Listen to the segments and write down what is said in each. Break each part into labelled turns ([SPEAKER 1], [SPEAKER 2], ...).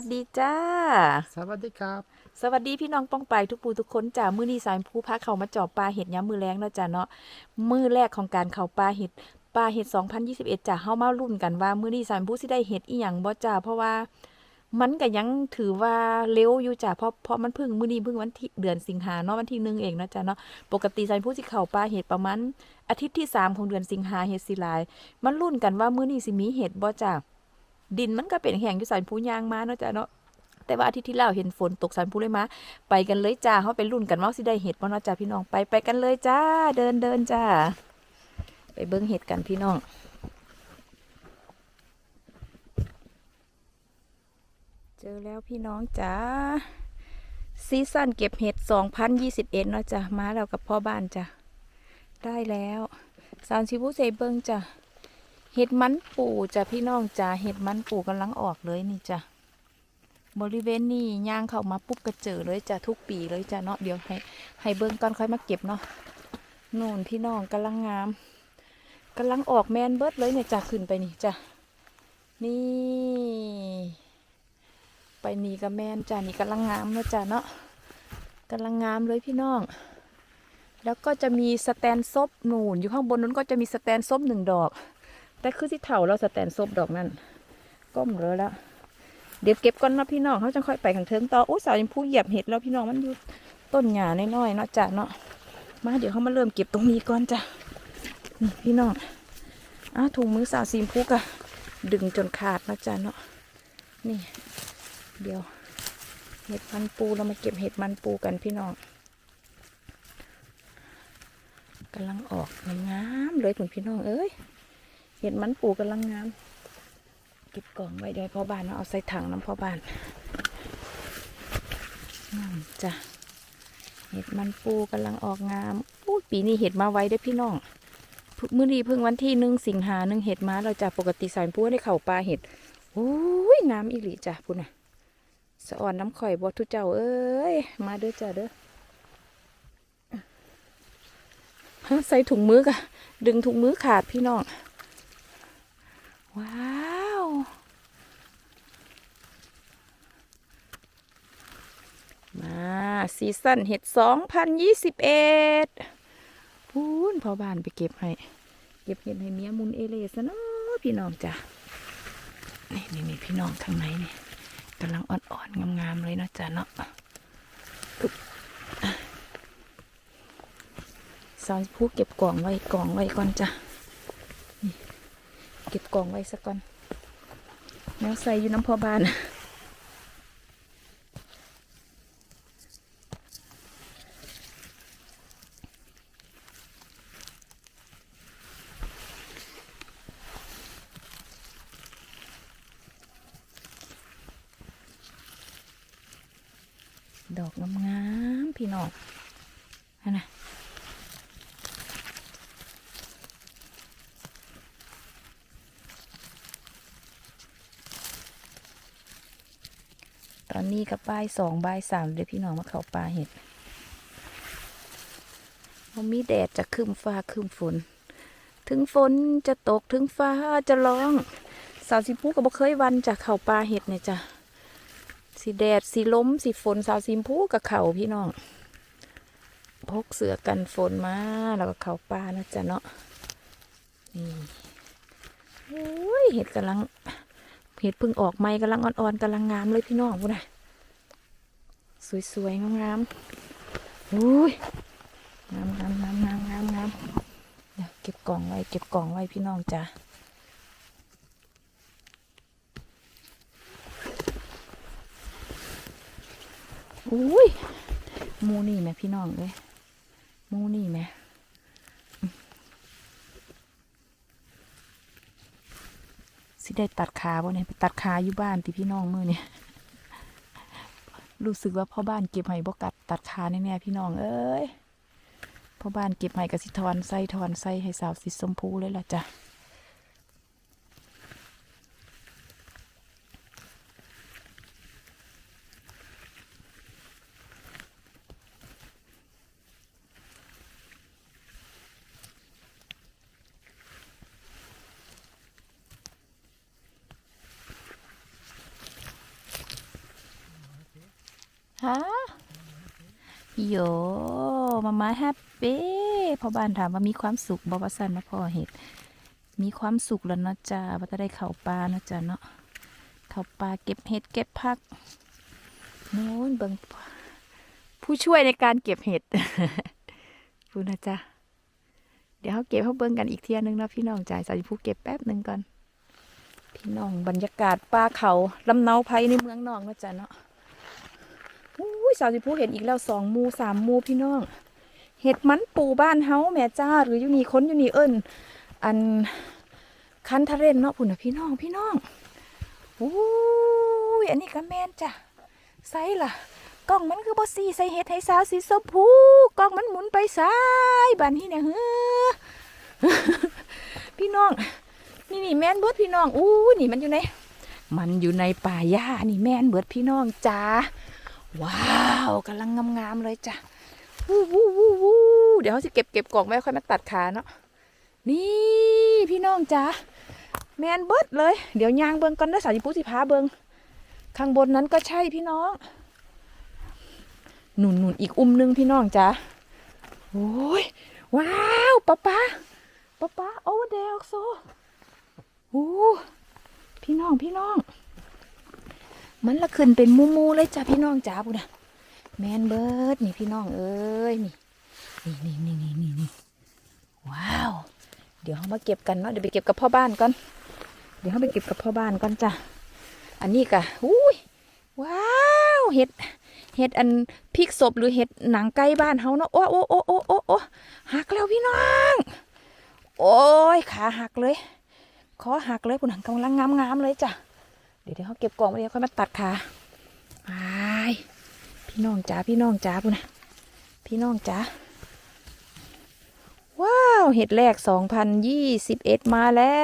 [SPEAKER 1] วัสดีจ้า
[SPEAKER 2] สวัสดีครับ
[SPEAKER 1] สวัสดีพี่น้องป้องไปทุกปูทุกคนจ้ามื้อนี้สายผู้พาเขามาเจอบปลาเห็ดย้ำมือแรงเนาะจ้าเนาะมื้อแรกของการเขาปลาเห็ดปลาเห็ด 2021จ้าเฮามาลุ้นกันว่า มื้อนี้สายผู้สิได้เห็ดอีหยังบ่จ้าเพราะว่ามันก็ยังถือว่าเร็วอยู่จ้าเพราะเพราะมันเพิ่งมื้อนี้เพิ่งวันที่เดือนสิงหาเนาะวันที่หนึ่งเองเนาะจ้าเนาะปกติสายผู้สิเข้าปลาเห็ดประมาณอาทิตย์ที่สามของเดือนสิงหาเห็ดสิหลาย มันลุ้นกันว่ามื้อนี้สิมีเห็ดบ่จ้า ดินมันก็เป็นแห้งอยู่สายผู้ยางมาเนาะจ้าเนาะแต่ว่าอาทิตย์ที่แล้วเห็นฝนตกสันพูเลยมาไปกันเลยจ้าเขาไปรุ่นกันว่าสิได้เห็ดบ่เนาะจ้าพี่น้องไปไปกันเลยจ้า เดินเดินจ้า ไปเบิ้งเห็ดกันพี่น้องเจอแล้วพี่น้องจ้าซีซั่นเก็บเห็ด 2021 เนาะจ้ะ มาแล้วกับพ่อบ้านจ้ะ ได้แล้วสามชิบุเซเบิงจ้ะ เห็ดมันปูจ้ะพี่น้องจ้าเห็ดมันปูกำลังออกเลยนี่จ้ะบริเวณนี้ย่างเข้ามาปุ๊บก็เจอเลยจ้ะทุกปีเลยจ้ะเนาะเดี๋ยวให้ให้เบิ้งก่อนค่อยมาเก็บเนาะนู่นพี่น้องกำลังงามกำลังออกแมนเบิร์ดเลยเนี่ยจ้ะขึ้นไปนี่จ้ะนี่ ไปนี่กับแมนจ้ะนี่กำลังงามเนาะจ้ะเนาะกำลังงามเลยพี่น้องแล้วก็จะมีสแตนซบนูนอยู่ข้างบนนั้นก็จะมีสแตนซบหนึ่งดอก แต่คือที่เถาแล้วสแตนซบดอกนั่นก้มเลยแล้ว เดี๋ยวเก็บก่อนนะพี่น้องเขาจะค่อยไปขังเทิงต่อโอ้สาวยังพูเหยียบเห็ดแล้วพี่น้องมันอยู่ต้นหญ้าน้อยๆเนาะจ้ะเนาะมาเดี๋ยวเขามาเริ่มเก็บตรงนี้ก่อนจ้ะนี่พี่น้องอะถุงมือสาวซีมพุกอะดึงจนขาดนะจ้ะเนาะนี่ เดี๋ยว เห็ดมันปูเรามาเก็บเห็ดมันปูกันพี่น้องกำลังออกงามๆเลยคุณพี่น้องเอ้ย เห็ดมันปูกำลังงามเก็บกล่องไว้เดี๋ยวพ่อบ้านเนาเอาใส่ถังน้ำพ่อบ้านนั่นจ้ะเห็ดมันปูกำลังออกงามอู้ปีนี้เห็ดมาไว้เด้พี่น้องเมื้อนี้เพิ่งวันที่หนึ่งสิงหาหนึ่งเห็ดมาเราจะปกติสายปูได้เข่าปลาเห็ดโอ้ยน้ำอีหลีจ้ะพุ่นน่ะสะอ่อนน้ำข่อยบอทุเจ้าเอ้ยมาเด้อจ้ะเด้อใส่ถุงมือกะดึงถุงมือขาดพี่น้อง ว้าว มาซีซั่นเห็ดสองพันยี่สิบเอ็ดพูนพอบ้านไปเก็บให้ เก็บเห็ดให้เมียมุนเอเลสนะพี่น้องจ้ะ นี่นี่นี่พี่น้องข้างในนี่กำลังอ่อนๆงามๆเลยเนาะจ้ะเนาะอึ๊บอะสาวผู้เก็บกล่องไว้กล่องไว้ก่อนจ้ะ เก็บกล่องไว้สักก่อนแล้วใส่อยู่น้ำพอบานดอกงามๆพี่น้องนั่นะ ตอนนี้ กับบ่ายสองบ่ายสามเดี๋ยวพี่น้องมาเขาป่าเห็ดมันมีแดดจะครึมฟ้าครึมฝน ถึงฝนจะตกถึงฟ้าจะร้อง สาวสิพูก็บ่เคยวันจะเข้าป่าเห็ดเนี่ยจ้ะสีแดดสีล้มสีฝนสาวสิมพูกับเขาพี่น้องพกเสือกันฝนมาแล้วก็เข้าป่านะจ๊ะเนาะนี่โอ้ยเห็ดกำลังเห็ดเพึ่งออกใหม่กำลังอ่อนๆกำลังงามเลยพี่น้องพูดนะ สวยๆงามๆอุ้ยงามงามงามงามงามงามเดี๋ยวเก็บกล่องไว้ เก็บกล่องไว้พี่น้องจ้ะอุ้ยมูนี่ไหมพี่น้องเลยมูนี่ไหมสิได้ตัดขาบ่เนี่ยไปตัดขาอยู่บ้านติพี่น้องมือเนี่ย รู้สึกว่าพ่อบ้านเก็บไห้บกัดตัดขาแน่ๆพี่น้องเอ้ยพ่อบ้านเก็บไห้กับสิทอนใส่ทอนใส่ให้สาวสีชมพูเลยล่ะจ้ะ โยมามาแฮปปี้พอบ้านถามว่ามีความสุขบอว่าสันมาพอเห็ดมีความสุขแล้วเนาะจ้าว่าจะได้เข่าปลาเนาะจ้าเนาะเข่าปลาเก็บเห็ดเก็บผักโน้นเบิงผู้ช่วยในการเก็บเห็ดพูนะจ้าเดี๋ยวเขาเก็บเขาเบิ่งกันอีกเที่ยนึงนะพี่น้องจ่ายสาวผู้เก็บแป๊บหนึ่งก่อน พี่น้องบรรยากาศป่าเขาลำเนาไพในเมืองนอกเนาะจ้าเนาะ สาวสิผู้เห็นอีกแล้วสองมูสามมูพี่น้อง เห็ดมันปูบ้านเฮาแม่จ้า หรืออยู่นี่คนอยู่นี่เอิ้นอันคันทะเรนเนาะพุ่นนะพี่น้องพี่น้องอุ้ยอันนี้ก็แมนจ้ะใส่ล่ะกล้องมันคือบ่สีใส่เห็ดให้สาวสีชมพูกล้องมันหมุนไปซ้ายบ้านนี้เนี่ยเฮ้อพี่น้อง นี่นี่แมนเบิดพี่น้องอู้นี่มันอยู่ใน มันอยู่ในป่าหญ้านี่แมนเบิดพี่น้องจ้า ว้าวกำลังงามๆเลยจ้ะวู้วู้วู้วู้เดี๋ยวเขาสิเก็บเก็บกล่องไว้ค่อยมาตัดขาเนาะนี่พี่น้องจ้าแมนเบิดเลย เดี๋ยวยางเบิงก่อนเด้อสาวจิพุสิพาเบิงข้างบนนั้นก็ใช่พี่น้อง หนุนหนุนอีกอุ้มหนึงพี่น้องจ้าโอ้ยว้าวป๊าป๊าป๊าป๊าโอ้เดลโซโอ้พี่น้องพี่น้อง มันละขึ้นเป็นมูมูเลยจ้ะพี่น้องจ๋าบุนะแมนเบิร์ดนี่พี่น้องเอ้ยนี่นี่นี่นี่นี่นี่นี่ว้าว เดี๋ยวเขามาเก็บกันเนาะเดี๋ยวไปเก็บกับพ่อบ้านก่อน เดี๋ยวเขาไปเก็บกับพ่อบ้านก่อนจ้ะอันนี้กะอุ้ยว้าวเห็ดเห็ดอันพริกศพหรือเห็ดหนังไก่บ้านเฮาเนาะโอ้โอ้โอ้โอ้โอ้โอ้หักแล้วพี่น้อง โอ้ยขาหักเลยคอหักเลยผู้หนังกำลังงามๆเลยจ้ะ ดี๋ยวเดี๋ยวเขาเก็บกล่องไว้เดี๋ยวค่อยมาตัดขาไปพี่น้องจ๋าพี่น้องจ๋าปุ่นนะพี่น้องจ๋าว้าวเห็ดแรกสองพันยี่สิบเอ็ดมาแล้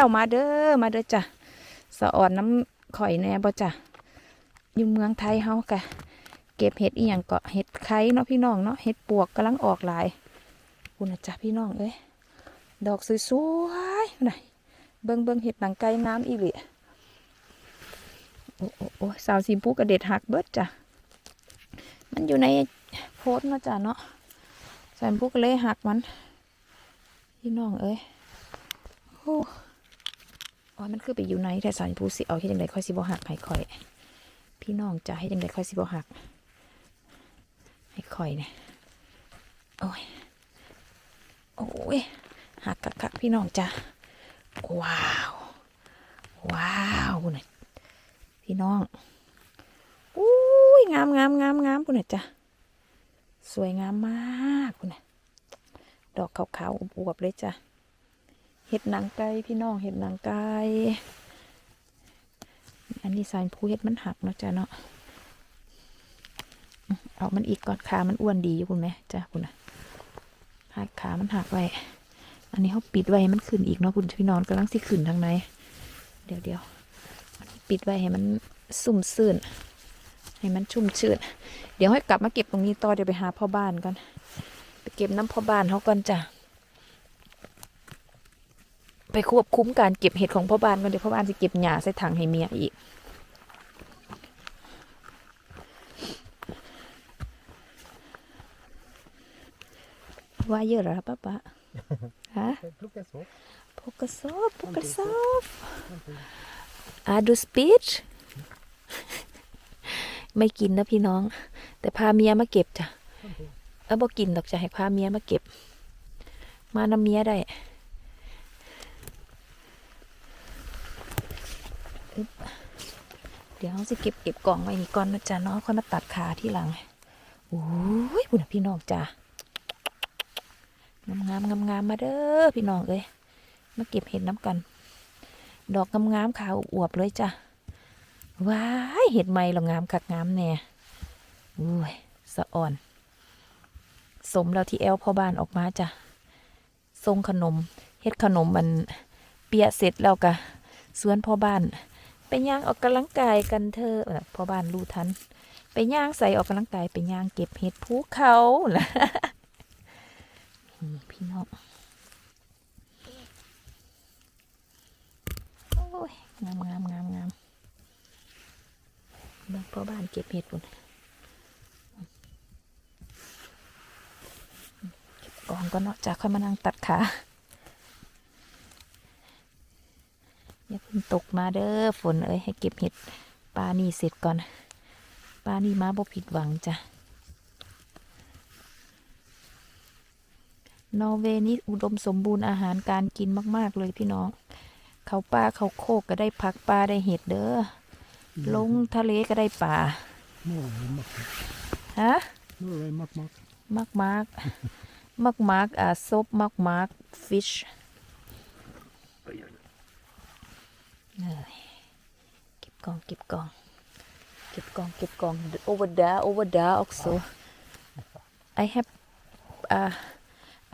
[SPEAKER 1] วมาเด้อมาเด้อจ้ะสะอ่อนน้ำข่อยแน่บ่จ้ะอยู่เมืองไทยเฮากะเก็บเห็ดอีหยังเกาะเห็ดไข่เนาะพี่น้องเนาะเห็ดปวกกำลังออกหลายปุ่นะจ้ะพี่น้องเอ้ยดอกสวยๆน่ะเบิ่งเบิ่งเห็ดหนังไก่น้ำอีหลี โอ้โอ้โอ้สาวสีปูกระเด็ดหักเบิดจ้ะ มันอยู่ในโพสต์เนาะจ้ะเนาะสาวปูกระเลยหักมัน พี่น้องเอ้ยโอ้อ้ยมันคือไปอยู่ในแต่สาวปูสิเอาให้จังไดค่อยสิบ่หักให้ข่อย พี่น้องจ้ะให้จังไดค่อยสิบ่หักให้ข่อยเนี่ยโอ้ยโอ้ยหักกักๆพี่น้องจ้ะว้าว ว้าวน่ะ พี่น้องอุ้ยงามงามงามงามคุณน่ะจ้ะสวยงามมากคุณน่ะดอกขาวๆอวบๆเลยจ้ะเห็ดหนังไก่พี่น้องเห็ดหนังไก่อันนี้สายผู้เห็ดมันหักเนาะจ้ะเนาะเอามันอีกก่อนขามันอ้วนดีอยู่คุณไหมจ้ะคุณน่ะหักขามันหักไว้อันนี้เขาปิดไว้มันขึ้นอีกเนาะคุณพี่น้องกำลังสิขึ้นทางในเดี๋ยวเดี๋ยว ปิดไว้ให้มันสุ่มซื่นให้มันชุ่มชื่นเดี๋ยวให้กลับมาเก็บตรงนี้ต่อเดี๋ยวไปหาพ่อบ้านก่อน ไปเก็บน้ำพ่อบ้านเขาก่อนจ้ะ ไปควบคุมการเก็บเห็ดของพ่อบ้านก่อนเดี๋ยวพ่อบ้านจะเก็บหญ้าใส่ถังให้เมียอีก ว่าเยอะเหรอป้าป้าฮะ
[SPEAKER 2] Look at so.
[SPEAKER 1] พกกระสอบพกกระสอบ อาดูสปีชไม่กินนะพี่น้อง แต่พาเมียมาเก็บจ้ะเออบอกินดอกจะให้พาเมียมาเก็บ มานำเมียได้เดี๋ยวเราจะเก็บเก็บกล่องไว้นี่ก่อนนะจ๊ะน้องค่อยมาตัดขาที่หลังโอ้ยบุญพี่น้องจ้ะงามงามงามงามมาเด้อพี่น้องเอ้ยมาเก็บเห็ดน้ำกัน ดอกงามๆขาวอวบเลยจ้ะ ว้ายเห็ดใหม่เรางามคักงามแน่อุ้ยสะอ่อน สมแล้วที่แอลพ่อบ้านออกมาจ้ะทรงขนมเฮ็ดขนมมันเปียเสร็จแล้วกะสวนพ่อบ้าน ไปย่างออกกำลังกายกันเถอพ่อบ้านรู้ทัน ไปย่างใส่ออกกำลังกายไปย่างเก็บเห็ดภูเขาล่ะพี่น้อง โอ้ย งามงามงามงามเบิ่งพ่อบ้านเก็บเห็ดปุ่นกองก็เนาะจากค่อยมานั่งตัดขาอย่าเพิ่งตกมาเด้อฝนเอ้ยให้เก็บเห็ดปลานี่เสร็จก่อนปลานี่มาบ่ผิดหวังจ้ะนอร์เวย์นี่อุดมสมบูรณ์อาหารการกินมาก ๆ เลยพี่น้อง เขาป่าเขาโคกก็ได้ผักปลาได้เห็ดเด้อลงทะเลก็ได้ป่า
[SPEAKER 2] Norge mak.
[SPEAKER 1] ฮะ
[SPEAKER 2] Norge mak mak.
[SPEAKER 1] มากมากมากมากอ่าซบมากมากฟิชเก็บกองเก็บกองเก็บกองเก็บกอง over there over there also I have uh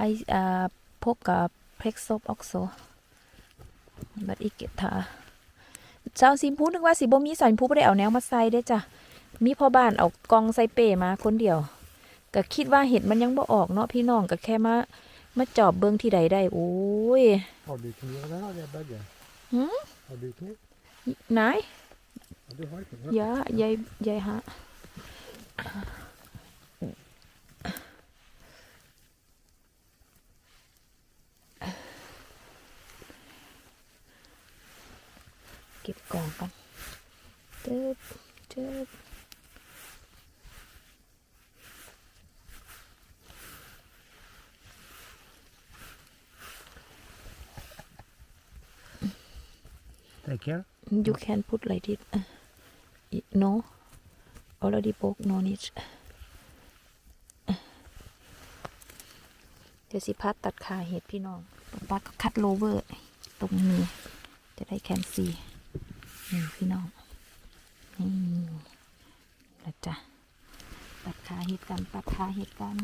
[SPEAKER 1] I uh พกกับเพล็กซบ also but อีกเก็บถาชาวซิมพูนึกว่าสิบ่มีสันพูบ่ได้เอาแนวมาใส่ได้อจ้ะมีพ่อบ้านเอากองใส่เป้มาคนเดียวก็คิดว่าเห็ดมันยังบ่ออกเนาะพี่น้องก็แค่มามาจอบเบิ้งที่ใดได้โอ้ย
[SPEAKER 2] Har du to av det, eller begge?
[SPEAKER 1] Hm?
[SPEAKER 2] Har du to?
[SPEAKER 1] นาย
[SPEAKER 2] Ja, du har ikke det?
[SPEAKER 1] ยายายยายฮะ เก็บกล่องกันเจ็บเจ็บ
[SPEAKER 2] Take care.
[SPEAKER 1] you can put like this uh, it- no already broke no need เดี๋ยวสิพัดตัดขาเห็ดพี่น้องปักก็คัดโลเวอร์ ตรงนี้จะได้แคนซี นี่พี่น้อง นี่นะจ๊ะตัดขาเห็ดกันตัดขาเห็ดกัน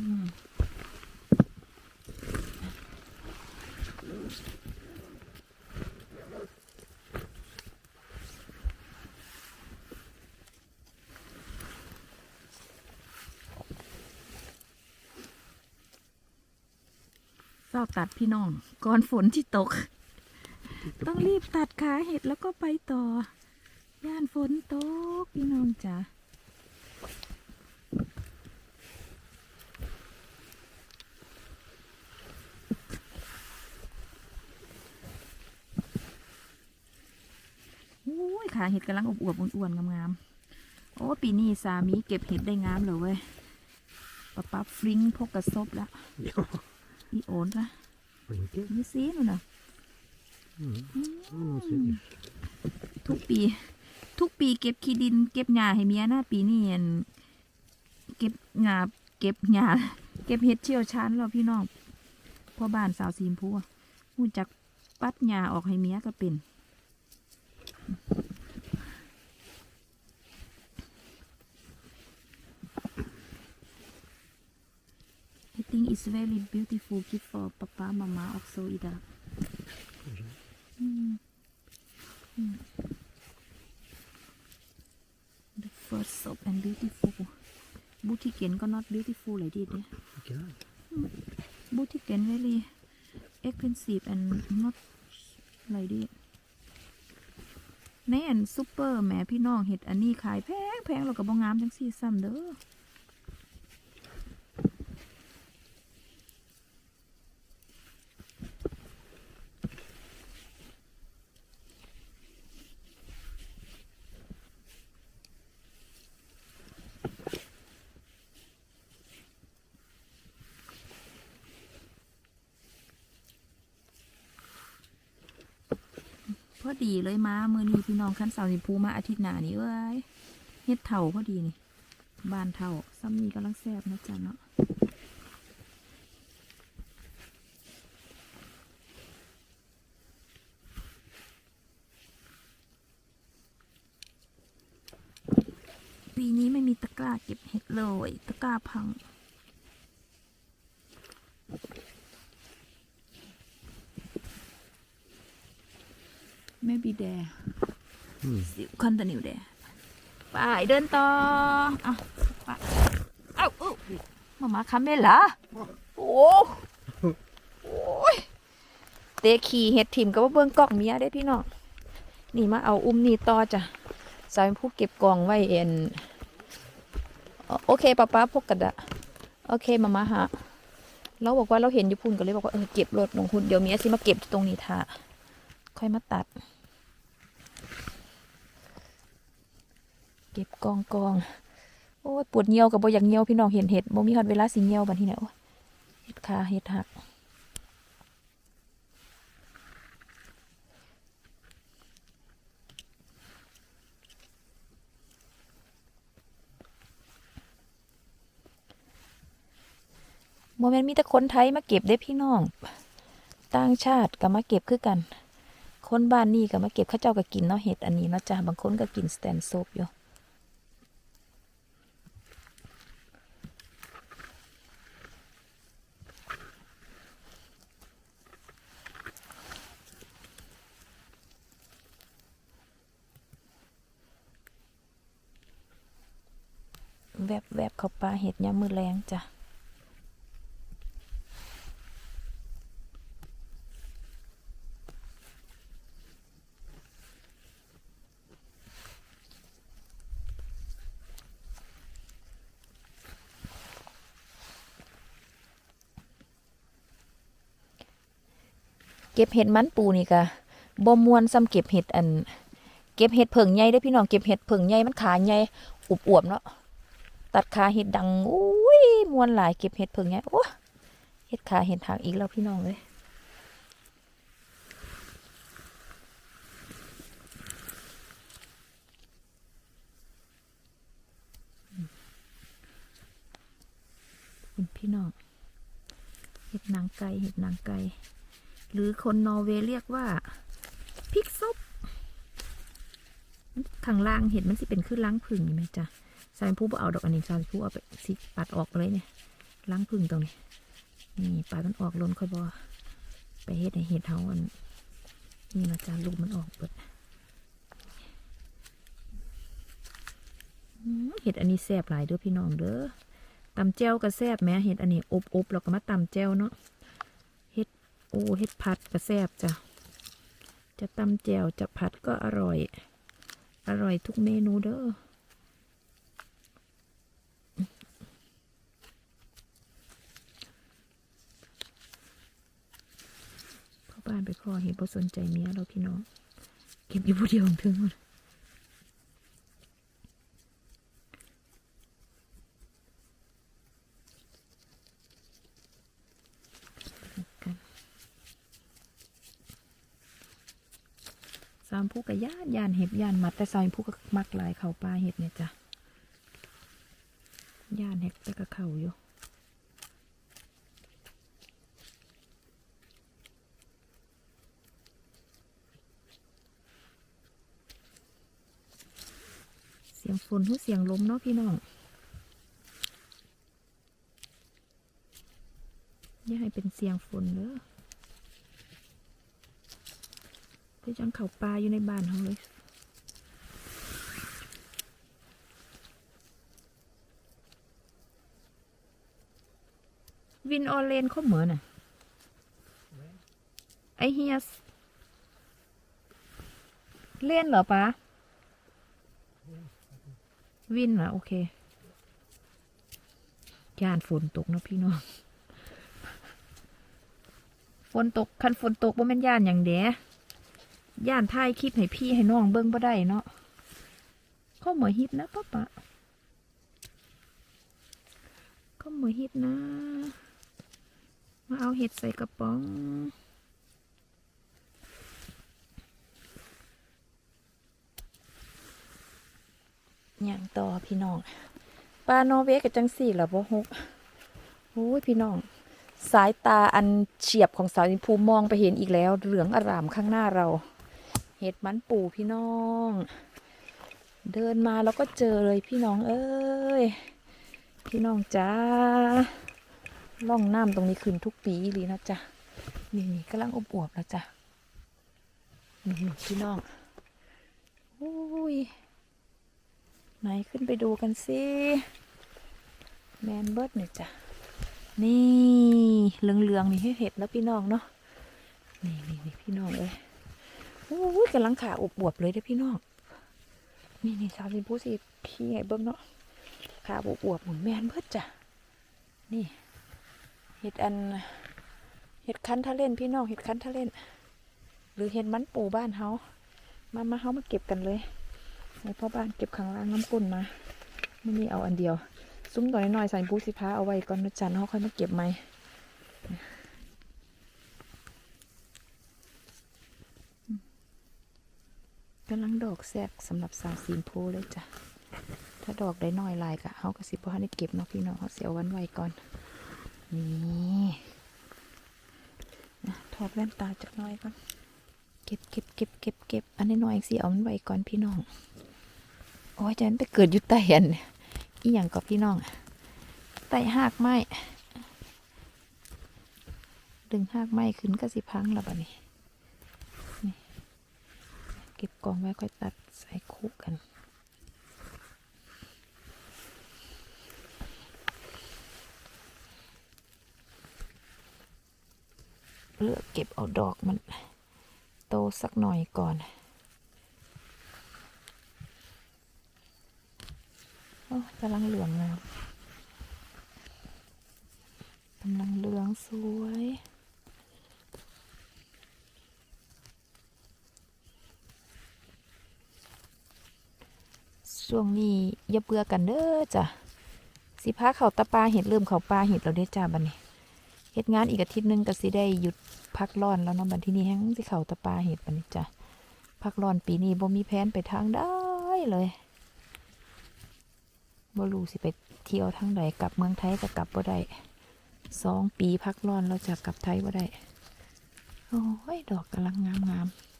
[SPEAKER 1] เศร้าตัดพี่น้อง ก่อนฝนที่ตก ต้องรีบตัดขาเห็ดแล้วก็ไปต่อ ย่านฝนตกพี่น้องจ้ะอุ้ยขาเห็ดกำลังอบอวบๆอ้วนๆงามๆ โอ้ปีนี้สามีเก็บเห็ดได้งามเลยเว้ยปะปั๊บฟริ้งพกกระซบแล้ว
[SPEAKER 2] Ja.
[SPEAKER 1] อีโอนละ
[SPEAKER 2] Flinke.
[SPEAKER 1] นี่ซีนู่นน่ะ
[SPEAKER 2] Mm. Mm, sikkert.
[SPEAKER 1] ทุกปี ทุกปีเก็บขี้ดิน เก็บหญ้าให้เมียนะปีนี้เก็บหญ้าเก็บหญ้าเก็บเห็ดเชี่ยวชาญแล้วพี่น้องพ่อบ้านสาวสีมพูอะหูจักปัดหญ้าออกให้เมียก็เป็น I think it's very beautiful gift for papa mama also Ida Mm. Mm. The first soap and beautiful Butiken ก็ not beautiful like this eh?
[SPEAKER 2] Ikke det?
[SPEAKER 1] Butiken very expensive and not like this ในอันซูเปอร์แหม่พี่น้องเห็ดอันนี้ขายแพงแพงเราก็บ่งามจังสี่ซ้ำเด้อ พอดีเลยมาเมื่อนี้พี่น้องขั้นเสาร์สิภูมาอาทิตย์หน้านี้เอ้ยเฮ็ดเท่าพอดีนี่บานเท่าซ้ำนี้กำลังแซ่บนะจ๊ะเนาะปีนี้ไม่มีตะกร้าเก็บเห็ดเลย ตะกร้าพัง maybe there
[SPEAKER 2] Mm.
[SPEAKER 1] still continue there ไปเดินต่อเอาไปเอ้าอุ๊ยมามาคาเมล่ะโอ้โอ้ยเตะขี่เห็ดถิ่มกับว่าเบิ้งกล้องเมียได้พี่น้องนี่มาเอาอุ้มนี่ต่อจ้ะสาวเป็นผู้เก็บกล่องไว้เอ็นโอเคป้าป้าพกกระดาษโอเคมามาฮะเราบอกว่าเราเห็นอยู่พุ่นก็เลยบอกว่าเออเก็บรถลงพุ่นเดี๋ยวเมียสิมาเก็บตรงนี้ท่าค่อยมาตัด เก็บกองกองโอ้ยปวดเงียวกับบ่อยากเงียวพี่น้องเห็นเห็ดบ่มีคันเวลาสิเงียวบัดที่ไหนโอ้ยเห็ดขาเห็ดหักโมเมนต์มีแต่คนไทยมาเก็บได้พี่น้อง ต่างชาติก็มาเก็บคือกัน คนบ้านนี่ก็มาเก็บข้าเจ้าก็กินเนาะเห็ดอันนี้เนาะจ้ะบางคนก็กินสแตนโซบอยู่ วบแวบๆเข้าปลาเห็ดยามมือแรงจ้ะเก็บเห็ดมันปูนี่กะบ่มวนซ้ำเก็บเห็ดอัน เก็บเห็ดเผิงใหญ่ได้พี่น้องเก็บเห็ดเผิงใหญ่มันขาใหญ่อวบเนาะ ตัดขาเห็ดดังอุ้ยมวนหลายเก็บเห็ดเผิงใหญ่โอ้เห็ดขาเห็ดหักอีกแล้วพี่น้องเลยคุณพี่น้องเห็ดนางไก่เห็ดนางไก่หรือคนนอร์เวย์เรียกว่าพริกซบข้างล่างเห็นมันสิเป็นขึ้นล้างผึ่งไหมจ๊ะ สายผู้เอาดอกอันนี้สายผู้เอาไปสิปัดออกเลยเนี่ยล้างผึ่งตรงนี้นี่ปลามันออกล้นค่อยบอไปเฮ็ดให้เห็ดเฮาอันนี่นะจ๊ะลูกมันออกเปิดเห็ดอันนี้แซ่บหลายเด้อพี่น้องเด้อตำแจ่วก็แซ่บแม้เห็ดอันนี้อบอบๆแล้วก็มาตำแจ่วเนาะเห็ดโอ้เห็ดผัดก็แซ่บจ้ะจะตำแจ่วจะผัดก็อร่อย อร่อยทุกเมนูเด้อ เข้า บ้านไปคอเห็นพอสนใจเมียเราพี่น้อง เก็บอยู่ผู้เดียวถึงหมดสามผู้กับย่านย่านเห็บย่านมัดแต่สามผู้ก็มักหลายเข่าปลาเห็ดเนี่ยจ้ะย่านเห็บแต่ก็เข่าอยู่ สียงฝนหรือเสียงลมเนาะพี่น้องอย่าให้เป็นเสียงฝนเด้อไปจังเขาปลาอยู่ในบ้านเขาเลยวินออเลนเขาเหมือนอะไอเฮียสเล่นเหรอปะ วินเหรอโอเคย่านฝนตกเนาะพี่น้องฝนตกคันฝนตกบ่แม่นย่านอย่างเดะย่านถ่ายคลิปให้พี่ให้น้องเบิ่งบ่ได้เนาะข้อหมวยฮิตนะป้าปะข้อหมวยฮิตนะ มาเอาเห็ดใส่กระป๋อง อย่างต่อพี่น้องปลาโนอเวย์กับจังสี่เหรอบ่ฮกโอ้ยพี่น้อง สายตาอันเฉียบของสาวอินภูมองไปเห็นอีกแล้ว เหลืองอร่ามข้างหน้าเรา เห็ดมันปูพี่น้อง เดินมาแล้วก็เจอเลยพี่น้องเอ้ยพี่น้องจ้าล่องน้ำตรงนี้ขึ้นทุกปีเลยนะจ๊ะนี่นี่กำลังอบอวบแล้วจ้ะนี่พี่น้องโอ้ย ไหนขึ้นไปดูกันสิแมนเบิร์ดเนี่ยจ้ะ นี่เหลืองๆนี่ให้เห็ดแล้วพี่น้องเนาะนี่นี่นี่พี่น้องเอ้ยโอ้ยกำลังขาอบอวบเลยเด้พี่น้องนี่นี่สาวสิพูดสิพี่ไงเบิ้งเนาะขาอบอวบเหมือนแมนเบิร์ดจ้ะนี่เห็ดอันเห็ดคั้นทะเล่นพี่น้องเห็ดคั้นทะเล่น หรือเห็ดมันปูบ้านเฮามามาเฮามาเก็บกันเลย ให้พ่อบ้านเก็บข้างล่างน้ำกุ่นมาไม่มีเอาอันเดียว ซุ้มตัวน้อยๆใส่ปูสิพ้าเอาไว้ก่อนนะจันเขาค่อยมาเก็บไหมกำลังดอกแซกสำหรับสาวสีมโพเลยจ้ะ ถ้าดอกได้น้อยลายกะเขาก็สิบ่ทันได้เก็บเนาะพี่น้องเขาเสียวันไว้ก่อน นี่ถอดแว่นตาจักน้อยก่อน เก็บเก็บเก็บเก็บเก็บอันนี้น้อยสิเอามันไว้ก่อนพี่น้อง โอ้ยจันไปเกิดยู่ใต้อันอีหยังกับพี่น้องใต้หากไม้ดึงหากไม้ขึ้นก็สิพังแล้วบัดนี้นี่เก็บกองไว้ค่อยตัดใส่คู่กันเลือกเก็บเอาดอกมัน โตสักหน่อยก่อน โอ้ กำลังเหลืองงามกำลังเหลืองสวยช่วงนี้อย่าเบื่อกันเด้อจ้ะสิพาเขาตะปาเห็ดเริ่มเขาปลาเห็ดเราได้จ้าบันนี้เฮ็ดงานอีกอาทิตย์หนึงก็สิได้หยุดพักร้อนแล้วเนาะบัดที่นี้แฮงสิเขาตะปาเห็ดบันนี้จ้ะพักร้อนปีนี้บ่มีแผนไปทางได้เลย บ่รู้สิไปเที่ยวทางใดกลับเมืองไทยก็กลับบ่ได้สองปีพักร้อนเราจะกลับไทยบ่ได้ โอ้ย ดอกกำลังงามงามๆ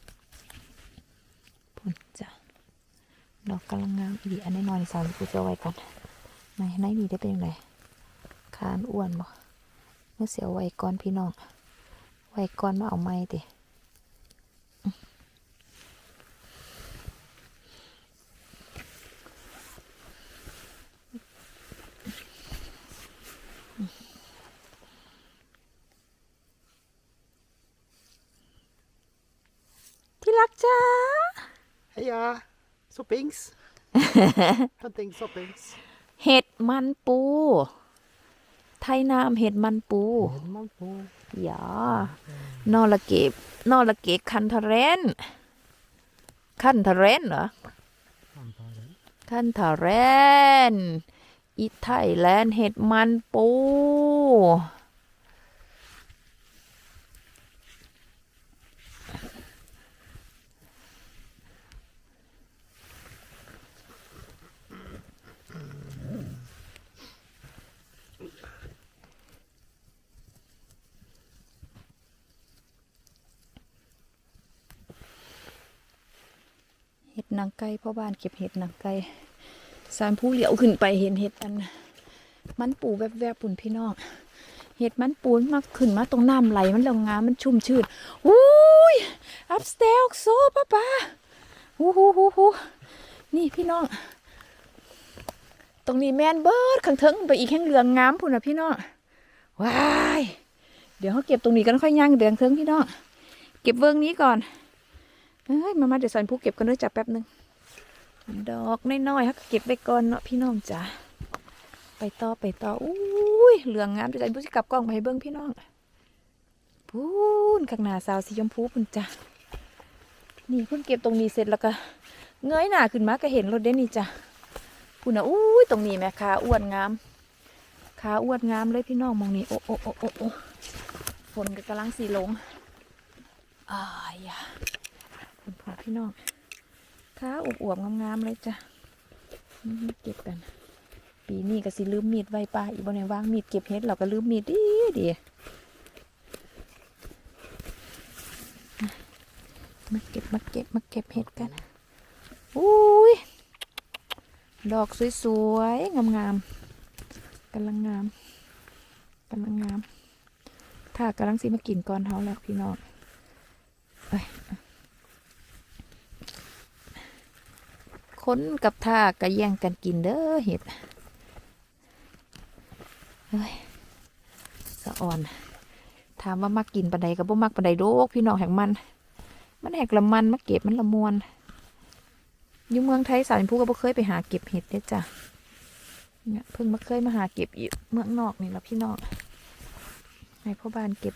[SPEAKER 1] พุ่นจ้ะ ดอกกำลังงามอีดีอันนี้นอนสาวกูจะไว้ก่อนไหนไหนนี่ได้เป็นยังไงคานอ้วนบ่เมื่อเสียวไว้ก่อนพี่น้อง ไว้ก่อนมาเอาไม้ติ ที่รักจ้า
[SPEAKER 2] Heja! Soppings! Hunting soppings.
[SPEAKER 1] เห็ดมันปู ไทยนามเห็ดมันปู
[SPEAKER 2] Man på.
[SPEAKER 1] อย่านอละเกบนอละเกบคันทะเรนคันทะเรนเหรอ
[SPEAKER 2] Antar det.
[SPEAKER 1] คันทะเรนอีไทยแลนด์เห็ดมันปู นางไก่พ่อบ้านเก็บเห็ดนางไก่สารผู้เหลียวขึ้นไปเห็นเห็ดอัน มันปูแวบๆปุ่นพี่น้องเห็ดมันปูนมาขึ้นมาตรงน้ำไหลมันแล้วงามมันชุ่มชื่นอุ้ยอัพสเตลโซป้าป้าฮู้ฮู้ฮู้ฮู้นี่พี่น้อง ตรงนี้แมนเบิร์ดขังเทิงไปอีกแห่งเหลืองงามพุ่นนะพี่น้องว้ายเดี๋ยวเขาเก็บตรงนี้กันค่อยย่างเหลืองเทิงพี่น้องเก็บเวิงนี้ก่อน เอ้ยมามาเดี๋ยวสันผู้เก็บกันด้วยจ้ะแป๊บหนึง ดอกน้อยๆฮักเก็บไปก่อนเนาะพี่น้องจ้ะไปต่อไปต่ออุ้ยเหลืองงามเดี๋ยวสันผู้สิกลับกล้องไปให้เบิ้งพี่น้องพูนข้างหน้าสาวสีชมพูพุ่นจ้ะนี่พิ่งเก็บตรงนี้เสร็จแล้วก็ เงยหน้าขึ้นมาก็เห็นรถเด้นนี่จ้ะพุ่นนะอุ้ยตรงนี้แม่ขาอ้วนงามขาอ้วนงามเลยพี่น้องมองนี่โอ้โอ้โอ้โอ้โอ้ฝนก็กำลังสีลงอ้ายยะ พี่น้องขาอวบๆงามๆเลยจ้ะเก็บกัน ปีนี้ก็สิลืมมีดไว้ป้าอีกบนในวางมีดเก็บเห็ดเราก็ลืมมีดดีดีมาเก็บมาเก็บมาเก็บเห็ดกันอุ้ย ดอกสวยๆ งามๆกำลังงามกำลังงาม ถ้ากำลังสิมากินก่อนเฮาแล้วพี่น้องเอ้ ค้นกับท่าก็แย่งกันกินเด้อเห็ดเฮ้ยสะอ่อน ถามว่ามักกินปันใดกับบ่มักปันใดโดกพี่น้องแห่งมัน มันแหกละมันมาเก็บมันละมวนอยู่เมืองไทยสาวผู้ก็บ่เคยไปหาเก็บเห็ดเด้จ้ะเนี่ยเพิ่งมาเคยมาหาเก็บอยู่เมืองนอกนี่ละพี่น้องให้พ่อบ้านเก็บ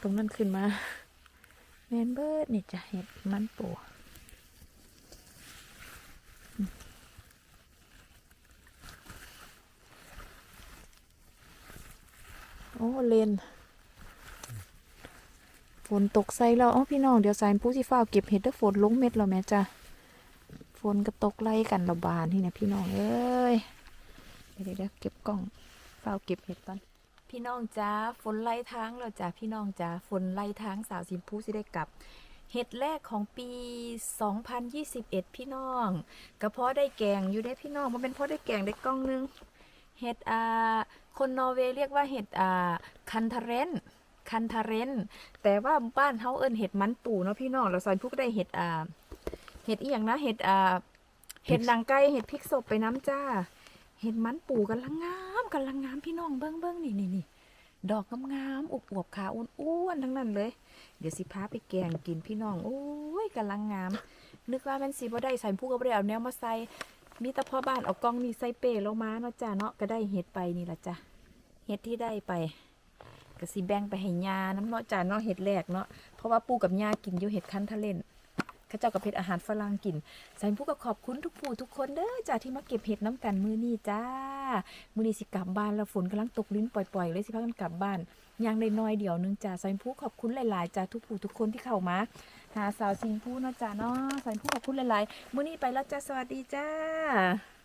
[SPEAKER 1] ตรงนั้นขึ้นมาแมนเบิร์ดนี่จะเห็ดมันปู โอ้เลนฝนตกใส่เราอ๋อพี่น้องเดี๋ยวสายผู้สิฟ้าเก็บเห็ดถ้าฝนลงเม็ดแล้วแม่จ้ะฝนก็ตกไล่กันระบานที่นะพี่น้องเอ้ยเดี๋ยวเดี๋ยวเก็บกล้องฟ้าเก็บเห็ดก่อนพี่น้องจ้าฝนไล่ทางแล้วจ้ะพี่น้องจ้าฝนไล่ทางสาวสิมผู้สิได้กลับเห็ดแรกของปี 2021 พี่น้องก็เพาะได้แกงอยู่ได้พี่น้องมันเป็นเพราะได้แกงได้กล้องนึง เห็ดอ่าคนนอร์เวย์เรียกว่าเห็ดอ่าคันทาเรนคันทาเรนแต่ว่าบ้านเฮาเอิ้นเห็ดมันปูเนาะพี่น้องเราซอยพวกได้เห็ดอ่าเห็ดอีหยังนะเห็ดอ่าเห็ดนางไก่เห็ดพริกสดไปน้ำจ้า เห็ดมันปูกันลังงามกันลังงามพี่น้องเบิ้งเบิ้งนี่นี่นี่ดอกงามๆอวบๆขาอ้วนๆทั้งนั้นเลย เดี๋ยวสิพาไปแกงกินพี่น้อง โอ้ยกันลังงาม นึกว่าแมันสิบ่ได้ใส่ผู้ก็บ่ได้เอาแนวมาใส่ มีแต่พ่อบ้านเอากล้องนี่ใส่เป้ลงมาเนาะจ้าเนาะก็ได้เห็ดไปนี่ละจ้ะเห็ดที่ได้ไปก็สิแบ่งไปให้ยาน้ำเนาะจาเนาะเห็ดแรกเนาะเพราะว่าปู่กับยากินอยู่เห็ดคันทะเล่นข้าเจ้ากับเห็ดอาหารฝรั่งกินแสนผู้ก็ขอบคุณทุกผู้ทุกคนเด้อจ้าที่มาเก็บเห็ดน้ำกันมือนี้จ้า มือนี้สิกลับบ้านแล้วฝนกำลังตกลิ้นปล่อยๆเลยสิพากันกลับบ้านยังได้น้อยเดียวนึงจ้าแสนผู้ขอบคุณหลายๆจ้าทุกผู้ทุกคนที่เข้ามา หาสาวสิงผู้เนาะจ้าเนาะแสนผู้ขอบคุณหลายๆมือนี้ไปแล้วจ้าสวัสดีจ้า